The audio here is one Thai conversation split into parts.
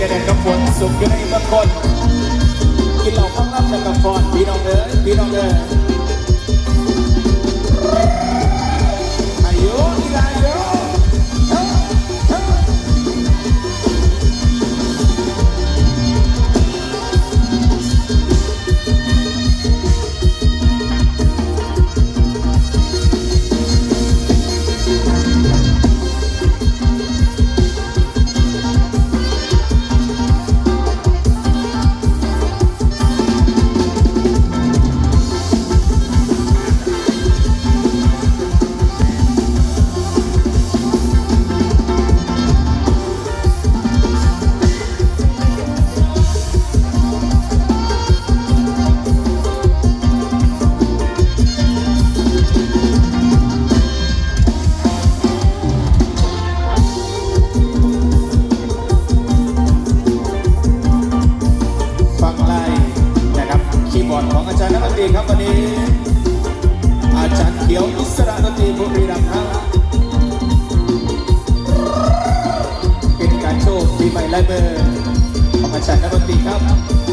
กระเด็นกับฝนสุขอยู่ในเมืองคน กินเหล้าพังรับจากกับฟอนพี่น้องเอ๋ยพี่น้องเอ๋ยอายุที่อายุ รับคีย์บอร์ดของอาจารย์นักดนตรีครับวันนี้ อาจารย์เขียวอิสระดนตรีบุรีรัมย์ครับเป็นการโชว์ปีใหม่ลายมือของอาจารย์นักดนตรีครับ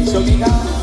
ในช่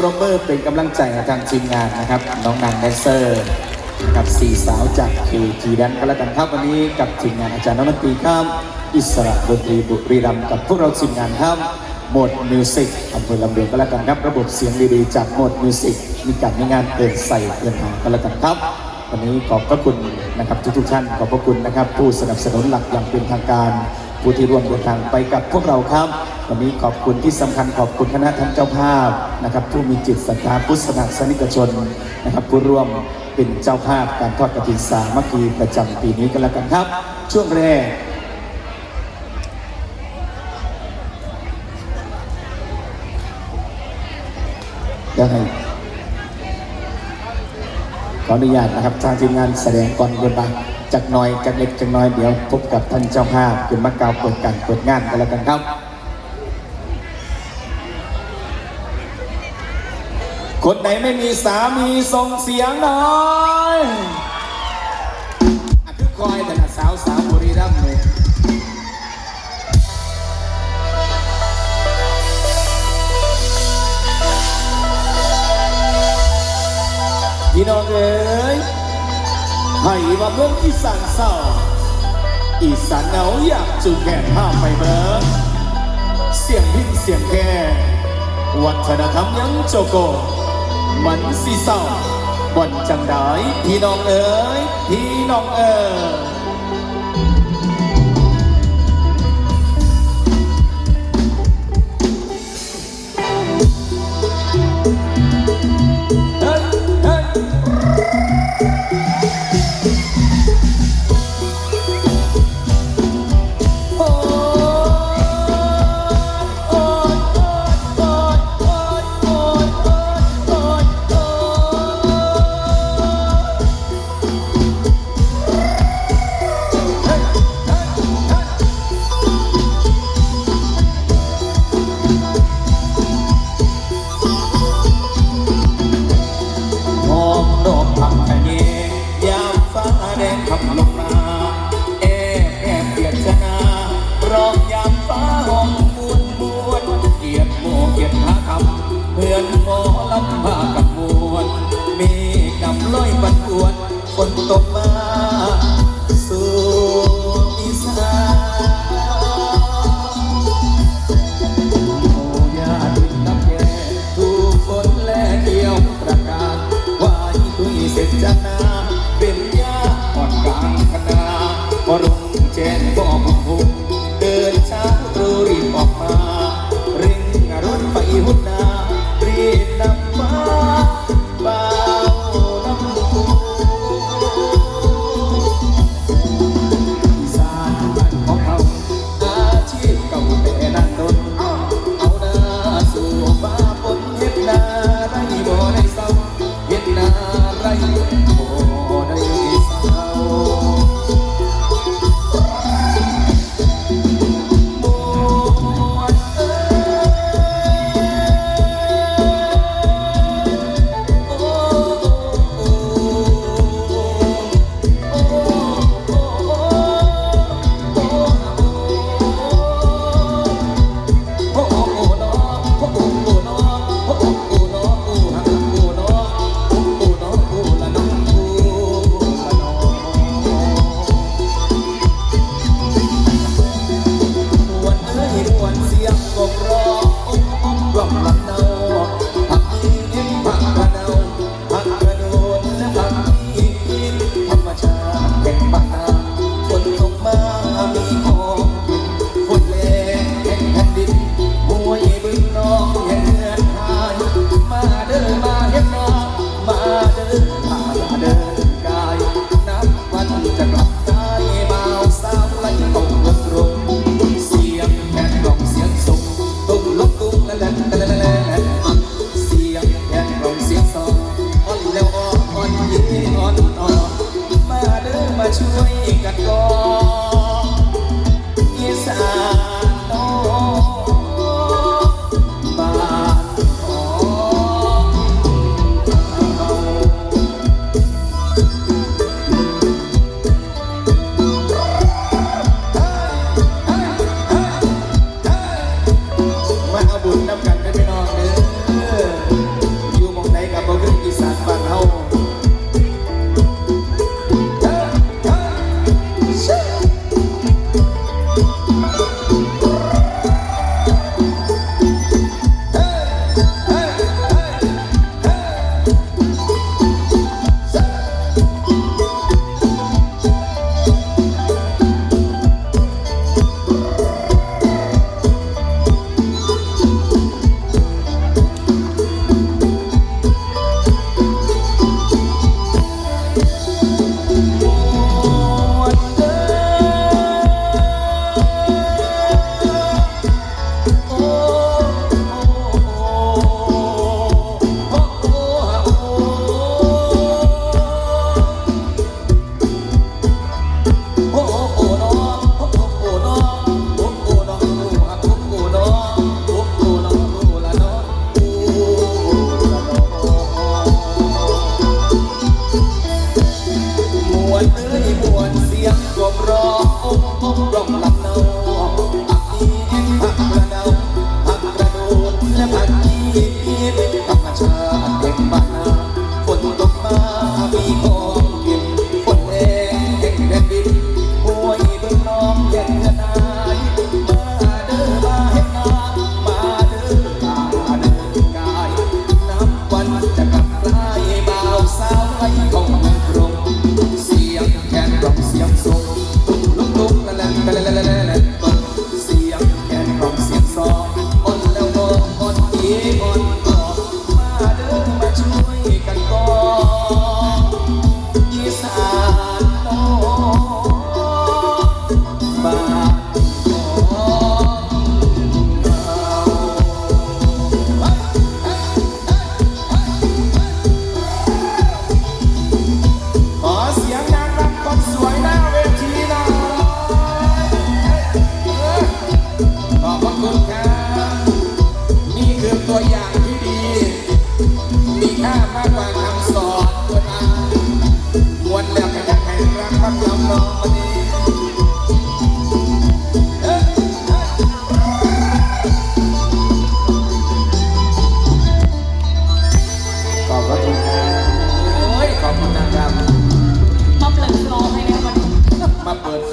ปรบมือเป็นกำลังใจทางทีมงานนะครับ น้องนางแดนเซอร์กับสี่สาวจากเคทีดันก็แล้วกันครับวันนี้กับทีมงานอาจารย์นนตรีครับอิสระดนตรีบุรีรัมย์กับพวกเราทีมงานครับหมดมิวสิกอำเภอลำเดือนก็แล้วกันครับ ระบบเสียงดีๆจากหมดมิวสิกมีการมีงานเปิดใส่เปิดหาก็แล้วกันครับ วันนี้ขอบพระคุณนะครับทุกๆท่านขอบพระคุณนะครับ ผู้สนับสนุนหลักอย่างเป็นทางการ ผู้ที่ร่วมเดินทางไปกับพวกเราครับ วันนี้ขอบคุณที่สำคัญขอบคุณคณะท่านเจ้าภาพนะครับ ผู้มีจิตศรัทธาพุทธศาสนิกชนนะครับ ผู้ร่วมเป็นเจ้าภาพการทอดกฐินสามัคคีประจำปีนี้กันแล้วกันครับ ช่วงแรกยังไงขออนุญาตนะครับทางทีมงานแสดงก่อนบนบาง จากน้อยจากเล็กจากน้อยเดี๋ยวพบกับท่านเจ้าภาพขึ้นมากาวเปิดการเปิดงานกันแล้วกันครับคนไหนไม่มีสามีส่งเสียงหน่อยอะคือคอยแต่ละสาวสาวบุรีรัมย์เลยพี่น้องเอ๋ย ให้มาเมืองอีสานเศร้า อีสานเหงาอยากจูงแขนข้าไปเมืองเสียงพินเสียงแค่วัฒนธรรมยังโจโก มันสีเศร้าบ่นจังได้พี่น้องเอ๋ยพี่น้องเอ๋ย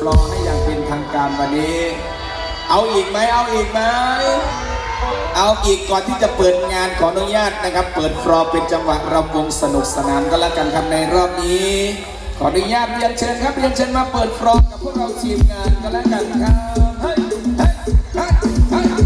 รองให้อย่างเป็นทางการวันนี้ เอาอีกไหมเอาอีกไหมเอาอีกก่อนที่จะเปิดงานขออนุญาตนะครับ เปิดฟลอเป็นจังหวะรำวงสนุกสนานก็แล้วกันครับในรอบนี้ ขออนุญาตเรียนเชิญครับเรียนเชิญมาเปิดฟลอกับพวกเราทีมงานก็แล้วกันครับ